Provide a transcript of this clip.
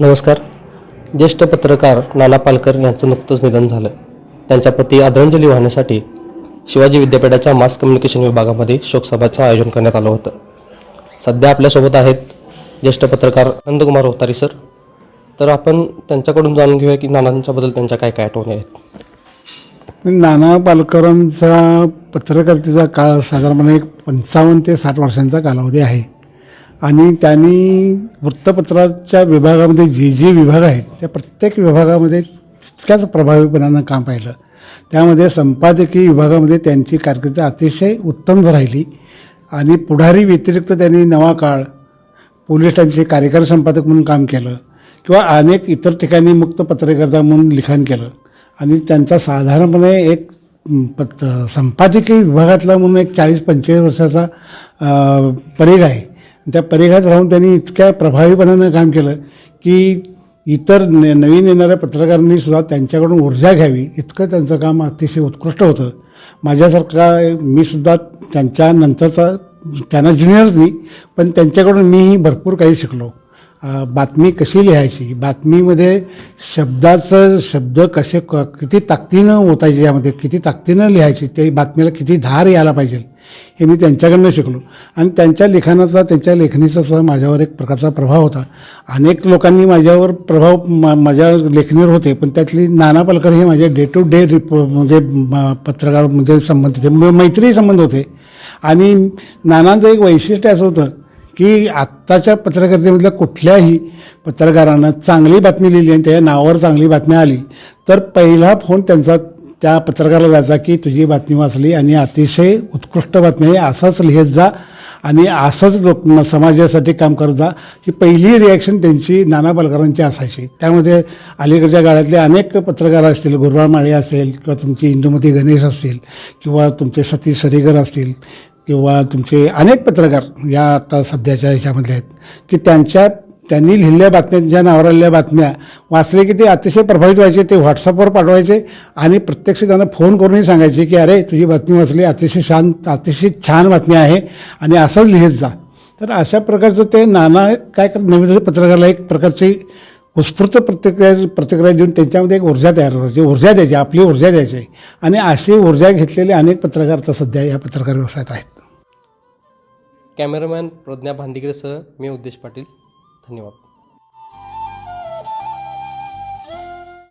नमस्कार. ज्येष्ठ पत्रकार नाना पालकर यांचं नुकतंच निधन झालं. त्यांच्या प्रती आदरांजली वाहण्यासाठी शिवाजी विद्यापीठाच्या मास कम्युनिकेशन विभागामध्ये शोकसभाचं आयोजन करण्यात आलं होतं. सध्या आपल्यासोबत आहेत ज्येष्ठ पत्रकार नंदकुमार होतारी सर. तर आपण त्यांच्याकडून जाणून घेऊया की नानांच्याबद्दल त्यांच्या काय काय आठवणी आहेत. नाना पालकरांचा पत्रकारितेचा काळ साधारणपणे एक पंचावन्न ते साठ वर्षांचा कालावधी आहे. आणि त्यांनी वृत्तपत्राच्या विभागामध्ये जे जे विभाग आहेत त्या प्रत्येक विभागामध्ये तितक्याच प्रभावीपणानं काम पाहिलं. त्यामध्ये संपादकीय विभागामध्ये त्यांची कारकिर्द अतिशय उत्तम राहिली आणि पुढारी व्यतिरिक्त त्यांनी नवा काळ पोलीस कार्यकारी संपादक म्हणून काम केलं किंवा अनेक इतर ठिकाणी मुक्त पत्रकारिता म्हणून लिखाण केलं. आणि त्यांचा साधारणपणे एक पत संपादकीय विभागातला म्हणून एक चाळीस पंचेचाळीस वर्षाचा अ, परीघ आहे. त्या परिघात राहून त्यांनी इतक्या प्रभावीपणानं काम केलं की इतर न नवीन येणाऱ्या पत्रकारांनी सुद्धा त्यांच्याकडून ऊर्जा घ्यावी. इतकं त्यांचं काम अतिशय उत्कृष्ट होतं. माझ्यासारखा मी सुद्धा त्यांच्या नंतरचा त्यांना ज्युनियर्स नाही पण त्यांच्याकडून मीही भरपूर काही शिकलो. बातमी कशी लिहायची? बातमीमध्ये शब्दाचं शब्द कसे क किती ताकदीनं ओतायचे यामध्ये किती ताकदीनं लिहायची ते बातमीला किती धार यायला पाहिजे? हे मी त्यांच्याकडनं शिकलो. आणि त्यांच्या लिखाणाचा त्यांच्या लेखणीचा सुद्धा माझ्यावर एक प्रकारचा प्रभाव होता. अनेक लोकांनी माझ्यावर प्रभाव मा माझ्या लेखणीवर होते पण त्यातली नाना पालकर हे माझे डे टू डे रिप म्हणजे पत्रकार म्हणजे संबंधित होते. म्हणजे मैत्री संबंध होते. आणि नानांचं एक वैशिष्ट्य असं होतं की आत्ताच्या पत्रकारितेमधल्या कुठल्याही पत्रकारानं चांगली बातमी लिहिली आणि त्याच्या नावावर चांगली बातमी आली तर पहिला फोन त्यांचा त्या पत्रकाराला जायचा की तुझी बातमी वाचली आणि अतिशय उत्कृष्ट बातमी आहे असंच लिहित जा आणि असंच लोक समाजासाठी काम करत जा. ही पहिली रिॲक्शन त्यांची नाना पालकरांची असायची. त्यामध्ये अलीकडच्या काळातले अनेक पत्रकार असतील गुरुवार माळे असेल किंवा तुमची इंदुमती गणेश असतील किंवा तुमचे सतीश सरीगर असतील किंवा तुमचे अनेक पत्रकार या आता सध्याच्या ह्याच्यामधले आहेत की त्यांच्या त्यांनी लिहिलेल्या बातम्या ज्या नावरलेल्या बातम्या वाचले की ते अतिशय प्रभावित व्हायचे ते व्हॉट्सअपवर पाठवायचे आणि प्रत्यक्ष त्यांना फोन करूनही सांगायचे की अरे तुझी बातमी वाचली अतिशय शांत अतिशय छान बातमी आहे आणि असंच लिहित जा. तर अशा प्रकारचं ते नाना काय कर नवीन पत्रकाराला एक प्रकारची उत्स्फूर्त प्रतिक्रिया प्रतिक्रिया देऊन त्यांच्यामध्ये एक ऊर्जा तयार करायची ऊर्जा द्यायची आपली ऊर्जा द्यायची. आणि अशी ऊर्जा घेतलेले अनेक पत्रकार आता सध्या या पत्रकार व्यवसायात आहेत. कॅमेरामॅन प्रज्ञा भांदिकरेसह मी उद्देश पाटील. धन्यवाद